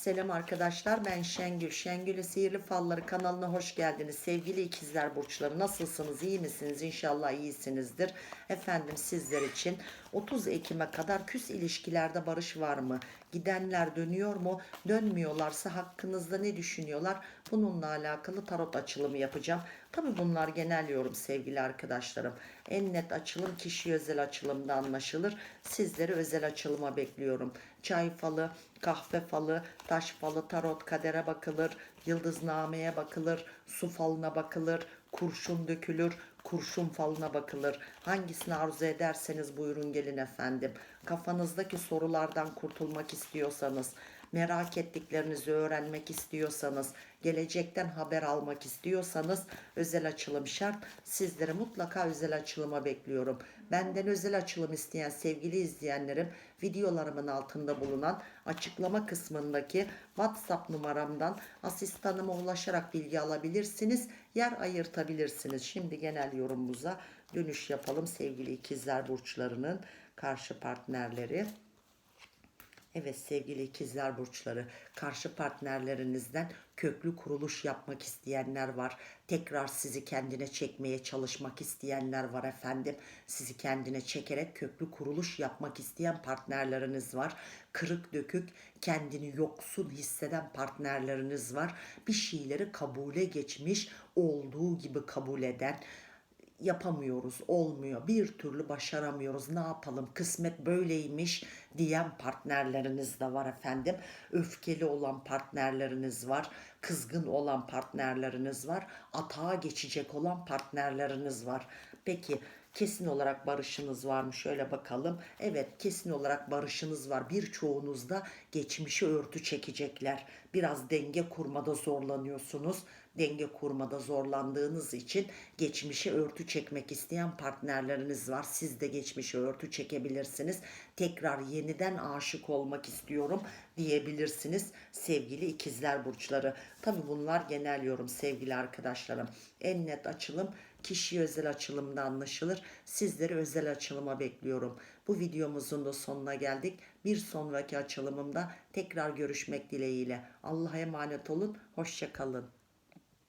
Selam arkadaşlar ben Şengül. Şengül'ün Sihirli Falları kanalına hoş geldiniz. Sevgili ikizler burçları nasılsınız? iyi misiniz? İnşallah iyisinizdir. Efendim sizler için 30 Ekim'e kadar küs ilişkilerde barış var mı? Gidenler dönüyor mu? Dönmüyorlarsa hakkınızda ne düşünüyorlar? Bununla alakalı tarot açılımı yapacağım. Tabi bunlar genel yorum sevgili arkadaşlarım. En net açılım kişi özel açılımda anlaşılır. Sizleri özel açılıma bekliyorum. Çay falı, kahve falı, taş falı, tarot kadere bakılır, yıldıznameye bakılır, su falına bakılır, kurşun dökülür, kurşun falına bakılır. Hangisini arzu ederseniz buyurun gelin efendim. Kafanızdaki sorulardan kurtulmak istiyorsanız, merak ettiklerinizi öğrenmek istiyorsanız, gelecekten haber almak istiyorsanız özel açılım şart. Sizleri mutlaka özel açılıma bekliyorum. Benden özel açılım isteyen sevgili izleyenlerim videolarımın altında bulunan açıklama kısmındaki WhatsApp numaramdan asistanıma ulaşarak bilgi alabilirsiniz. Yer ayırtabilirsiniz. Şimdi genel yorumumuza dönüş yapalım sevgili ikizler burçlarının karşı partnerleri. Evet sevgili ikizler burçları karşı partnerlerinizden köklü kuruluş yapmak isteyenler var. Tekrar sizi kendine çekmeye çalışmak isteyenler var efendim. Sizi kendine çekerek köklü kuruluş yapmak isteyen partnerleriniz var. Kırık dökük kendini yoksun hisseden partnerleriniz var. Bir şeyleri kabule geçmiş olduğu gibi kabul eden yapamıyoruz, olmuyor, bir türlü başaramıyoruz, ne yapalım, kısmet böyleymiş diyen partnerleriniz de var efendim. Öfkeli olan partnerleriniz var, kızgın olan partnerleriniz var, atağa geçecek olan partnerleriniz var. Peki kesin olarak barışınız var mı? Şöyle bakalım. Evet kesin olarak barışınız var. Birçoğunuz da geçmişi örtü çekecekler. Biraz denge kurmada zorlanıyorsunuz. Denge kurmada zorlandığınız için geçmişi örtü çekmek isteyen partnerleriniz var. Siz de geçmişi örtü çekebilirsiniz. Tekrar yeniden aşık olmak istiyorum diyebilirsiniz sevgili ikizler burçları. Tabi bunlar genel yorum sevgili arkadaşlarım. En net açılım kişi özel açılımda anlaşılır. Sizleri özel açılıma bekliyorum. Bu videomuzun da sonuna geldik. Bir sonraki açılımımda tekrar görüşmek dileğiyle. Allah'a emanet olun. Hoşçakalın.